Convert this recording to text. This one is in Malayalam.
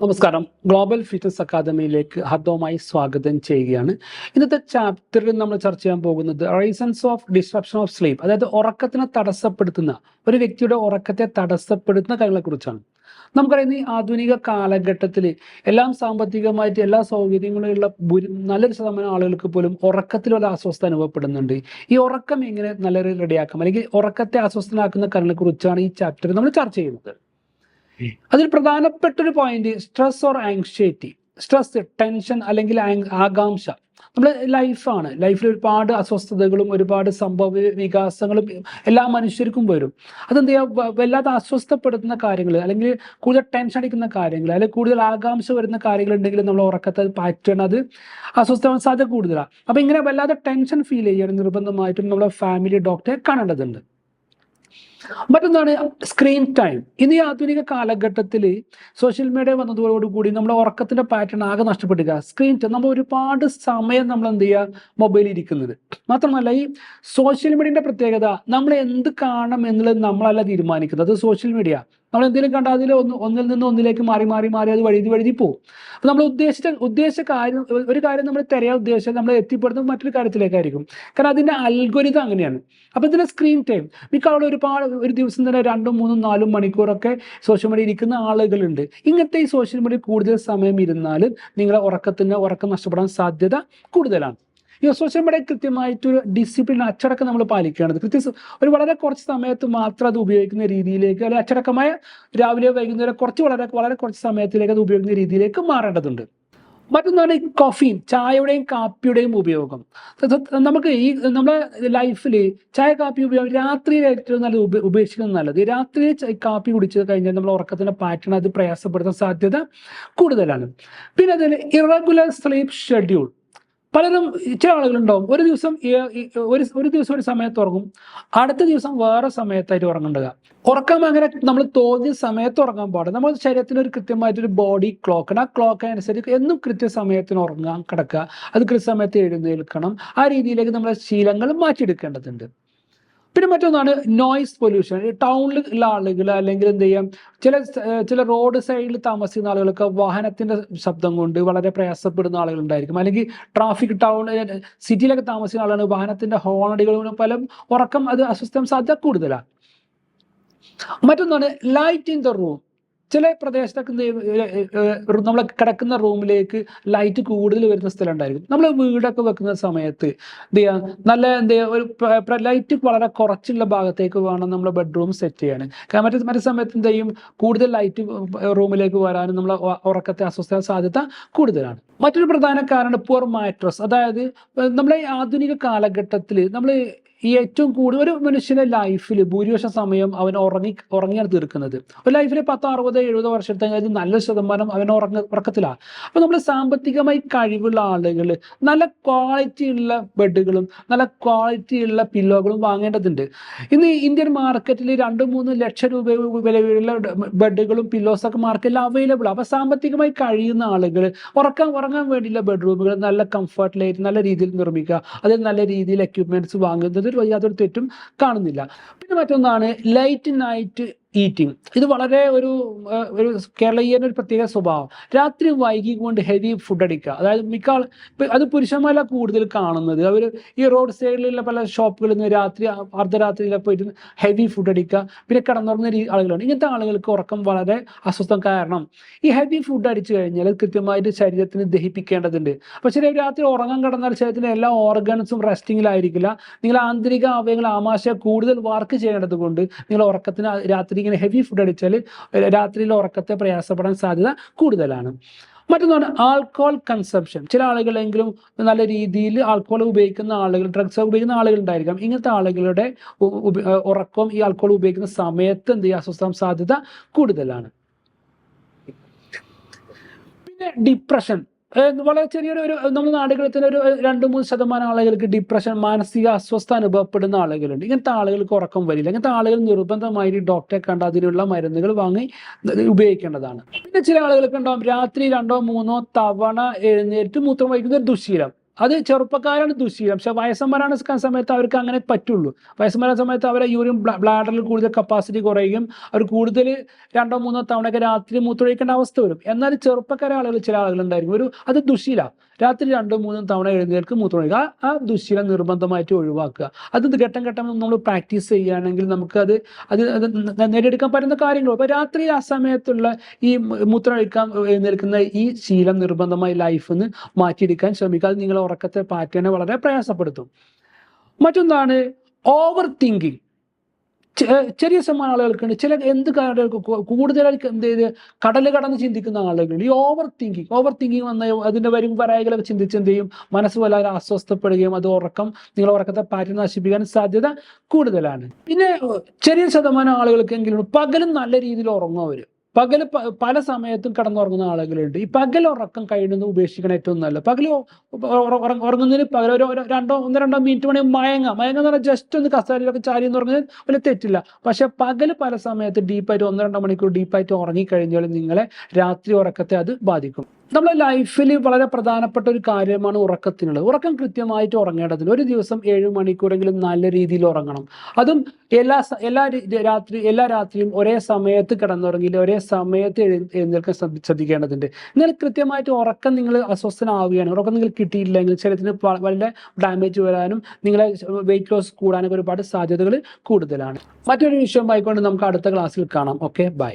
നമസ്കാരം. ഗ്ലോബൽ ഫിറ്റ്നസ് അക്കാദമിയിലേക്ക് ഹർദവുമായി സ്വാഗതം ചെയ്യുകയാണ്. ഇന്നത്തെ ചാപ്റ്ററിൽ നമ്മൾ ചർച്ച ചെയ്യാൻ പോകുന്നത് reasons of disruption of sleep അതായത് ഉറക്കത്തിനെ തടസ്സപ്പെടുത്തുന്ന ഒരു വ്യക്തിയുടെ ഉറക്കത്തെ തടസ്സപ്പെടുത്തുന്ന കാര്യങ്ങളെക്കുറിച്ചാണ്. നമുക്കറിയാം ഈ ആധുനിക കാലഘട്ടത്തിൽ എല്ലാം സാമ്പത്തികമായിട്ട് എല്ലാ സൗകര്യങ്ങളുള്ള നല്ലൊരു ശതമാനം ആളുകൾക്ക് പോലും ഉറക്കത്തിലുള്ള അസ്വസ്ഥ അനുഭവപ്പെടുന്നുണ്ട്. ഈ ഉറക്കം എങ്ങനെ നല്ല റെഡിയാക്കാം അല്ലെങ്കിൽ ഉറക്കത്തെ അസ്വസ്ഥനാക്കുന്ന കാര്യങ്ങളെക്കുറിച്ചാണ് ഈ ചാപ്റ്റർ നമ്മൾ ചർച്ച ചെയ്യുന്നത്. അതിൽ പ്രധാനപ്പെട്ട ഒരു point stress or anxiety stress tension അല്ലെങ്കിൽ ആകാംക്ഷ. നമ്മുടെ ലൈഫാണ് ലൈഫിൽ ഒരുപാട് അസ്വസ്ഥതകളും ഒരുപാട് സംഭവ വികാസങ്ങളും എല്ലാ മനുഷ്യർക്കും വരും. അതെന്ത് ചെയ്യുക വല്ലാതെ അസ്വസ്ഥപ്പെടുത്തുന്ന കാര്യങ്ങൾ അല്ലെങ്കിൽ കൂടുതൽ ടെൻഷൻ അടിക്കുന്ന കാര്യങ്ങൾ അല്ലെങ്കിൽ കൂടുതൽ ആകാംക്ഷ വരുന്ന കാര്യങ്ങൾ ഉണ്ടെങ്കിൽ നമ്മൾ ഉറക്കത്തെ പാറ്റേൺ അത് അസ്വസ്ഥമാൻ സാധ്യത കൂടുതലാണ് അപ്പം ഇങ്ങനെ വല്ലാതെ ടെൻഷൻ ഫീൽ ചെയ്യാൻ നിർബന്ധമായിട്ടും നമ്മളെ ഫാമിലി ഡോക്ടറെ കാണേണ്ടതുണ്ട്. മറ്റൊന്നാണ് സ്ക്രീൻ ടൈം ഇന്ന് ഈ ആധുനിക കാലഘട്ടത്തിൽ സോഷ്യൽ മീഡിയ വന്നതോടുകൂടി നമ്മുടെ ഉറക്കത്തിന്റെ പാറ്റേൺ ആകെ നഷ്ടപ്പെടുക. സ്ക്രീൻ ടൈം നമ്മൾ ഒരുപാട് സമയം നമ്മൾ എന്ത് ചെയ്യുക? മൊബൈലിൽ ഇരിക്കുന്നത്. മാത്രമല്ല ഈ സോഷ്യൽ മീഡിയന്റെ പ്രത്യേകത നമ്മൾ എന്ത് കാണണം എന്നുള്ളത് നമ്മളല്ല തീരുമാനിക്കുന്നത്. അത് സോഷ്യൽ മീഡിയ നമ്മൾ എന്തെങ്കിലും കണ്ടാൽ അതിൽ ഒന്ന് ഒന്നിൽ നിന്ന് ഒന്നിലേക്ക് മാറി മാറി മാറി അത് വഴുതി വഴുതി പോകും അപ്പോൾ നമ്മൾ ഉദ്ദേശിച്ച ഉദ്ദേശിച്ച കാര്യം ഒരു കാര്യം നമ്മൾ തിരയാൻ ഉദ്ദേശിച്ചാൽ നമ്മൾ എത്തിപ്പെടുന്നത് മറ്റൊരു കാര്യത്തിലേക്കായിരിക്കും. കാരണം അതിന്റെ അൽഗോരിതം അങ്ങനെയാണ്. അപ്പോൾ ഇതിന്റെ സ്ക്രീൻ ടൈം മിക്ക ആളുകൾ ഒരുപാട് ഒരു ദിവസം തന്നെ രണ്ടും മൂന്നും നാലും മണിക്കൂറൊക്കെ സോഷ്യൽ മീഡിയ ഇരിക്കുന്ന ആളുകളുണ്ട്. ഇങ്ങനത്തെ ഈ സോഷ്യൽ മീഡിയ കൂടുതൽ സമയം ഇരുന്നാലും നിങ്ങളെ ഉറക്കത്തിന് ഉറക്കം നഷ്ടപ്പെടാൻ സാധ്യത കൂടുതലാണ്. ഈ സോഷ്യൽ മീഡിയ കൃത്യമായിട്ടൊരു ഡിസിപ്ലിൻ അച്ചടക്കം നമ്മൾ പാലിക്കേണ്ടത് കൃത്യ ഒരു വളരെ കുറച്ച് സമയത്ത് മാത്രം അത് ഉപയോഗിക്കുന്ന രീതിയിലേക്ക് അല്ലെങ്കിൽ അച്ചടക്കമായ രാവിലെ വൈകുന്നേരം കുറച്ച് വളരെ വളരെ കുറച്ച് സമയത്തിലേക്ക് അത് ഉപയോഗിക്കുന്ന രീതിയിലേക്ക് മാറേണ്ടതുണ്ട്. മറ്റൊന്നാണ് ഈ കോഫിയും ചായയുടെയും കാപ്പിയുടെയും ഉപയോഗം. നമുക്ക് ഈ നമ്മുടെ ലൈഫിൽ ചായ കാപ്പി ഉപയോഗം രാത്രിയിൽ ഏറ്റവും നല്ലത് ഉപേക്ഷിക്കുന്നത് നല്ലത്. രാത്രി കാപ്പി കുടിച്ചു കഴിഞ്ഞാൽ നമ്മൾ ഉറക്കത്തിന്റെ പാറ്റേൺ അത് പ്രയാസപ്പെടുത്താൻ സാധ്യത കൂടുതലാണ്. പിന്നെ അതിൽ ഇറഗുലർ സ്ലീപ്പ് ഷെഡ്യൂൾ പലരും ചില ആളുകളുണ്ടാവും. ഒരു ദിവസം ഒരു ഒരു ദിവസം ഒരു സമയത്ത് ഉറങ്ങും. അടുത്ത ദിവസം വേറെ സമയത്തായിട്ട് ഉറങ്ങണ്ടുക ഉറക്കം അങ്ങനെ നമ്മൾ തോന്നിയ സമയത്ത് ഉറങ്ങാൻ പാടില്ല. നമ്മുടെ ശരീരത്തിന് ഒരു കൃത്യമായിട്ടൊരു ബോഡി ക്ലോക്ക് ആ ക്ലോക്ക് അനുസരിച്ച് എന്നും കൃത്യ സമയത്തിന് ഉറങ്ങാൻ കിടക്കുക. അത് കൃത്യസമയത്ത് എഴുന്നേൽക്കണം. ആ രീതിയിലേക്ക് നമ്മുടെ ശീലങ്ങൾ മാറ്റിയെടുക്കേണ്ടതുണ്ട്. പിന്നെ മറ്റൊന്നാണ് നോയ്സ് പൊല്യൂഷൻ ടൗണിൽ ഉള്ള ആളുകൾ അല്ലെങ്കിൽ എന്ത് ചെയ്യാം? ചില ചില റോഡ് സൈഡിൽ താമസിക്കുന്ന ആളുകൾക്ക് വാഹനത്തിന്റെ ശബ്ദം കൊണ്ട് വളരെ പ്രയാസപ്പെടുന്ന ആളുകളുണ്ടായിരിക്കും. അല്ലെങ്കിൽ ട്രാഫിക് ടൗൺ സിറ്റിയിലൊക്കെ താമസിക്കുന്ന ആളുകൾ വാഹനത്തിന്റെ ഹോണടികളും പല ഉറക്കം അത് അസ്വസ്ഥം സാധ്യത കൂടുതലാണ് മറ്റൊന്നാണ് ലൈറ്റ് ഇൻ ദ റൂം ചില പ്രദേശത്തൊക്കെ നമ്മൾ കിടക്കുന്ന റൂമിലേക്ക് ലൈറ്റ് കൂടുതൽ വരുന്ന സ്ഥലം ഉണ്ടായിരിക്കും നമ്മൾ വീടൊക്കെ വെക്കുന്ന സമയത്ത് എന്ത് ചെയ്യാം? നല്ല എന്ത് ചെയ്യാ? ഒരു ലൈറ്റ് വളരെ കുറച്ചുള്ള ഭാഗത്തേക്ക് വേണം നമ്മൾ ബെഡ്റൂം സെറ്റ് ചെയ്യാൻ. കാരണം മറ്റേ മറ്റേ സമയത്ത് എന്ത് ചെയ്യും? കൂടുതൽ ലൈറ്റ് റൂമിലേക്ക് വരാനും നമ്മൾ ഉറക്കത്തെ അസ്വസ്ഥ സാധ്യത കൂടുതലാണ്. മറ്റൊരു പ്രധാന കാരണം പുവർ മാട്രസ് അതായത് നമ്മുടെ ആധുനിക കാലഘട്ടത്തിൽ നമ്മൾ ഈ ഏറ്റവും കൂടുതൽ ഒരു മനുഷ്യന്റെ ലൈഫിൽ ഭൂരിപക്ഷം സമയം അവൻ ഉറങ്ങി ഉറങ്ങിയാണ് തീർക്കുന്നത്. ഒരു ലൈഫിൽ പത്ത് അറുപത് എഴുപത് വർഷത്തെ അത് നല്ല ശതമാനം അവൻ ഉറങ്ങ ഉറക്കത്തിലാണ് അപ്പൊ നമ്മൾ സാമ്പത്തികമായി കഴിവുള്ള ആളുകൾ നല്ല ക്വാളിറ്റി ഉള്ള ബെഡുകളും നല്ല ക്വാളിറ്റി ഉള്ള പില്ലോകളും വാങ്ങേണ്ടതുണ്ട്. ഇന്ന് ഇന്ത്യൻ മാർക്കറ്റിൽ രണ്ട് മൂന്ന് ലക്ഷം രൂപ വിലയുള്ള ബെഡുകളും പില്ലോസൊക്കെ മാർക്കറ്റിൽ അവൈലബിൾ അപ്പൊ സാമ്പത്തികമായി കഴിയുന്ന ആളുകൾ ഉറക്കാൻ ഉറങ്ങാൻ വേണ്ടിയുള്ള ബെഡ്റൂമുകൾ നല്ല കംഫർട്ടിലായിട്ട് നല്ല രീതിയിൽ നിർമ്മിക്കുക. അതിൽ നല്ല രീതിയിൽ എക്യുപ്മെന്റ്സ് വാങ്ങുന്നത് യാതൊരു തെറ്റും കാണുന്നില്ല. പിന്നെ മറ്റൊന്നാണ് ലൈറ്റ് നൈറ്റ് ഈറ്റിംഗ് ഇത് വളരെ ഒരു ഒരു കേരളീയന്റെ ഒരു പ്രത്യേക സ്വഭാവം. രാത്രി വൈകി കൊണ്ട് ഹെവി ഫുഡ് അടിക്കുക. അതായത് മിക്ക ആൾ അത് പുരുഷന്മാരെ കൂടുതൽ കാണുന്നത്. അവർ ഈ റോഡ് സൈഡിലുള്ള പല ഷോപ്പുകളിൽ നിന്ന് രാത്രി അർദ്ധരാത്രിയിലൊക്കെ പോയിട്ട് ഹെവി ഫുഡ് അടിക്കുക. പിന്നെ കിടന്നുറങ്ങുന്ന ആളുകളാണ്. ഇങ്ങനത്തെ ആളുകൾക്ക് ഉറക്കം വളരെ അസ്വസ്ഥം കാരണം. ഈ ഹെവി ഫുഡ് അടിച്ചു കഴിഞ്ഞാൽ കൃത്യമായിട്ട് ശരീരത്തിന് ദഹിപ്പിക്കേണ്ടതുണ്ട്. അപ്പോൾ ചില രാത്രി ഉറങ്ങാൻ കിടന്നാൽ ശരീരത്തിന്റെ എല്ലാ ഓർഗൻസും റെസ്റ്റിങ്ങിലായിരിക്കില്ല നിങ്ങൾ ആന്തരിക അവയവങ്ങൾ ആമാശയ കൂടുതൽ വർക്ക് ചെയ്യേണ്ടത് കൊണ്ട് നിങ്ങൾ ഉറക്കത്തിന് രാത്രി ഇങ്ങനെ ഹെവി ഫുഡ് അടിച്ചാൽ രാത്രിയിൽ ഉറക്കത്തെ പ്രയാസപ്പെടാൻ സാധ്യത കൂടുതലാണ്. മറ്റൊന്നാണ് ആൽക്കോഹോൾ കൺസപ്ഷൻ ചില ആളുകളെങ്കിലും നല്ല രീതിയിൽ ആൽക്കോഹോൾ ഉപയോഗിക്കുന്ന ആളുകൾ ഡ്രഗ്സ് ഉപയോഗിക്കുന്ന ആളുകൾ ഉണ്ടായിരിക്കാം. ഇങ്ങനത്തെ ആളുകളുടെ ഉറക്കം ഈ ആൽക്കോഹോൾ ഉപയോഗിക്കുന്ന സമയത്ത് എന്ത് അസ്വസ്ഥം സാധ്യത കൂടുതലാണ്. പിന്നെ ഡിപ്രഷൻ വളരെ ചെറിയൊരു ഒരു നമ്മുടെ നാടുകളിൽ തന്നെ ഒരു രണ്ട് മൂന്ന് ശതമാനം ആളുകൾക്ക് ഡിപ്രഷൻ മാനസിക അസ്വസ്ഥ അനുഭവപ്പെടുന്ന ആളുകളുണ്ട്. ഇങ്ങനത്തെ ആളുകൾക്ക് ഉറക്കം വരില്ല. ഇങ്ങനത്തെ ആളുകൾ നിർബന്ധമായി ഡോക്ടറെ കണ്ട് അതിനുള്ള മരുന്നുകൾ വാങ്ങി ഉപയോഗിക്കേണ്ടതാണ്. പിന്നെ ചില ആളുകൾക്ക് ഉണ്ടാവും. രാത്രി രണ്ടോ മൂന്നോ തവണ എഴുന്നേറ്റ് മൂത്രം വഹിക്കുന്ന ഒരു ദുശീലം. അത് ചെറുപ്പക്കാരാണ് ദുശീലം. പക്ഷെ വയസ്സന്മാരാണ് സമയത്ത് അവർക്ക് അങ്ങനെ പറ്റുള്ളൂ. വയസ്സന്മാരായ സമയത്ത് അവരെ യൂറിൻ ബ്ലാഡറിൽ കൂടുതൽ കപ്പാസിറ്റി കുറയുകയും അവർ കൂടുതൽ രണ്ടോ മൂന്നോ തവണയൊക്കെ രാത്രി മൂത്രമൊഴിക്കേണ്ട അവസ്ഥ വരും. എന്നാൽ ചെറുപ്പക്കാരെ ആളുകൾ ചില ആളുകൾ ഉണ്ടായിരിക്കും ഒരു അത് ദുശീല. രാത്രി രണ്ടും മൂന്നും തവണ എഴുന്നേൽക്ക് മൂത്രമൊഴിക്കുക ആ ദുശീലം നിർബന്ധമായിട്ട് ഒഴിവാക്കുക. അത് ഘട്ടം ഘട്ടം നമ്മൾ പ്രാക്ടീസ് ചെയ്യുകയാണെങ്കിൽ നമുക്ക് അത് അത് അത് നേടിയെടുക്കാൻ പറ്റുന്ന കാര്യങ്ങൾ. അപ്പോൾ രാത്രി ആ സമയത്തുള്ള ഈ മൂത്രമൊഴിക്കാൻ എഴുന്നേൽക്കുന്ന ഈ ശീലം നിർബന്ധമായി ലൈഫിൽ നിന്ന് മാറ്റിയെടുക്കാൻ ശ്രമിക്കുക. അത് നിങ്ങളെ ഉറക്കത്തെ പാറ്റേനെ വളരെ പ്രയാസപ്പെടുത്തും. മറ്റൊന്നാണ് ഓവർ തിങ്കിങ് ചെറിയ ശതമാനം ആളുകൾക്കുണ്ട്. ചില എന്ത് കാര്യങ്ങൾക്ക് കൂ- കൂടുതലായിട്ട് എന്ത് ചെയ്ത്? കടൽ കടന്ന് ചിന്തിക്കുന്ന ആളുകളുണ്ട്. ഈ ഓവർ തിങ്കിങ് ഓവർ തിങ്കിങ് വന്ന അതിന്റെ വരും പരായകളൊക്കെ ചിന്തിച്ച് എന്ത് ചെയ്യും? മനസ്സ് വല്ലാതെ അസ്വസ്ഥപ്പെടുകയും അത് ഉറക്കം നിങ്ങൾ ഉറക്കത്തെ പാറ്റി നശിപ്പിക്കാൻ സാധ്യത കൂടുതലാണ്. പിന്നെ ചെറിയ ശതമാനം ആളുകൾക്കെങ്കിലും പകലും നല്ല രീതിയിൽ ഉറങ്ങും അവർ. പകൽ പ- പല സമയത്തും കിടന്നുറങ്ങുന്ന ആളുകളുണ്ട്. ഈ പകൽ ഉറക്കം കഴിയുന്നത് ഉപേക്ഷിക്കണം ഏറ്റവും നല്ല പകൽ ഉറങ്ങുന്നതിന് പകൽ ഒരു രണ്ടോ ഒന്ന് രണ്ടോ മിനിറ്റ് മണി മയങ്ങ. മയങ്ങ എന്ന് പറഞ്ഞാൽ ജസ്റ്റ് ഒന്ന് കസാരയിലൊക്കെ ചാരി എന്ന് പറഞ്ഞാൽ വലിയ തെറ്റില്ല. പക്ഷെ പകൽ പല സമയത്ത് ഡീപ്പായിട്ട് ഒന്ന് രണ്ടോ മണിക്കൂർ ഡീപ്പായിട്ട് ഉറങ്ങിക്കഴിഞ്ഞാൽ നിങ്ങളെ രാത്രി ഉറക്കത്തെ അത് ബാധിക്കും. നമ്മുടെ ലൈഫിൽ വളരെ പ്രധാനപ്പെട്ട ഒരു കാര്യമാണ് ഉറക്കത്തിനുള്ളത്. ഉറക്കം കൃത്യമായിട്ട് ഉറങ്ങേണ്ടതില്ല. ഒരു ദിവസം ഏഴ് മണിക്കൂറെങ്കിലും നല്ല രീതിയിൽ ഉറങ്ങണം. അതും എല്ലാ എല്ലാ രാത്രി എല്ലാ രാത്രിയും ഒരേ സമയത്ത് കിടന്നുറങ്ങിയില്ല ഒരേ സമയത്ത് എഴുന്നേൽക്കാൻ ശ്രദ്ധി- ശ്രദ്ധിക്കേണ്ടതുണ്ട്. എന്നാൽ കൃത്യമായിട്ട് ഉറക്കം നിങ്ങൾ അസ്വസ്ഥനാവുകയാണ്. ഉറക്കം നിങ്ങൾ കിട്ടിയില്ലെങ്കിൽ ശരീരത്തിന് വളരെ ഡാമേജ് വരാനും നിങ്ങളെ വെയിറ്റ് ലോസ് കൂടാനൊക്കെ ഒരുപാട് സാധ്യതകൾ കൂടുതലാണ്. മറ്റൊരു വിഷയമായിക്കൊണ്ട് നമുക്ക് അടുത്ത ക്ലാസ്സിൽ കാണാം. Okay bye.